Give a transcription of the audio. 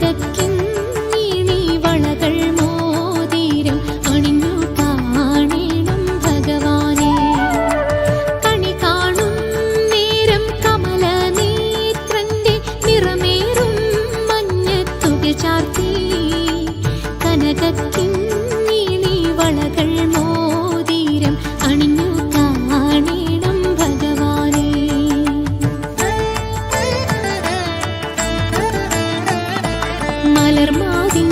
تبكي പുലർമാതിൻ